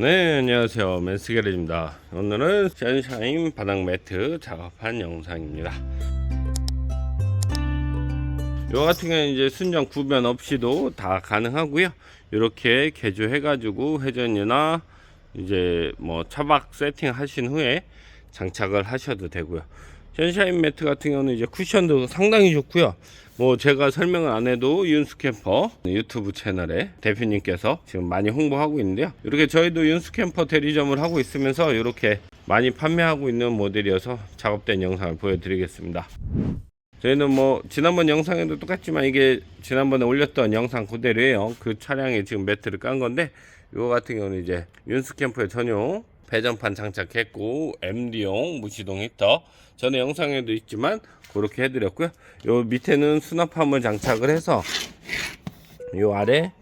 네 안녕하세요. 맨스게레입니다. 오늘은 션샤인 바닥 매트 작업한 영상입니다. 요 같은 경우는 이제 순정 구변 없이도 다 가능하고요. 이렇게 개조해 가지고 회전이나 이제 뭐 차박 세팅 하신 후에 장착을 하셔도 되고요. 션샤인 매트 같은 경우는 이제 쿠션도 상당히 좋고요 뭐 제가 설명을 안 해도 윤스캠퍼 유튜브 채널에 대표님께서 지금 많이 홍보하고 있는데요. 이렇게 저희도 윤스캠퍼 대리점을 하고 있으면서 이렇게 많이 판매하고 있는 모델이어서 작업된 영상을 보여드리겠습니다. 저희는 뭐 지난번 영상에도 똑같지만 이게 지난번에 올렸던 영상 그대로예요. 그 차량에 지금 매트를 깐 건데 이거 같은 경우는 이제 윤스캠퍼의 전용 배전판 장착했고 MD용 무시동 히터 전에 영상에도 있지만 그렇게 해드렸고요. 요 밑에는 수납함을 장착을 해서 요 아래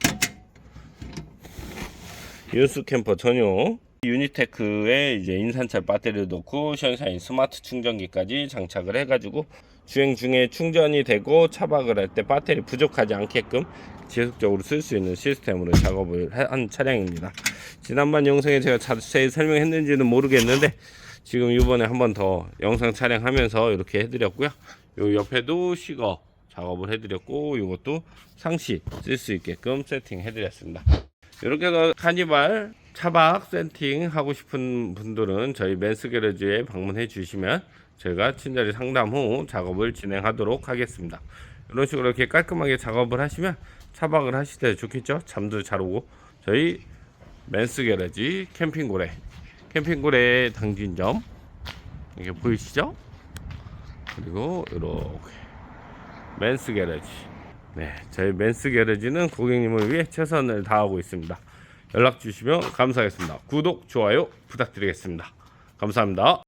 윤스 캠퍼 전용 유니테크에 이제 인산철 배터리를 놓고 션샤인 스마트 충전기까지 장착을 해가지고 주행 중에 충전이 되고 차박을 할 때 배터리 부족하지 않게끔 지속적으로 쓸 수 있는 시스템으로 작업을 해- 한 차량입니다. 지난번 영상에 제가 자세히 설명했는지는 모르겠는데 지금 이번에 한 번 더 영상 촬영하면서 이렇게 해드렸고요. 요 옆에도 시거 작업을 해드렸고 이것도 상시 쓸 수 있게끔 세팅해드렸습니다. 이렇게 해서 카니발 차박 세팅 하고 싶은 분들은 저희 맨스 게러지에 방문해 주시면 저희가 친절히 상담 후 작업을 진행하도록 하겠습니다. 이런 식으로 이렇게 깔끔하게 작업을 하시면 차박을 하실 때 좋겠죠? 잠도 잘 오고 저희 맨스 게러지 캠핑고래 캠핑고래 당진점 이게 보이시죠? 그리고 이렇게 맨스 게러지 네, 저희 맨스 게러지는 고객님을 위해 최선을 다하고 있습니다. 연락 주시면 감사하겠습니다. 구독, 좋아요 부탁드리겠습니다. 감사합니다.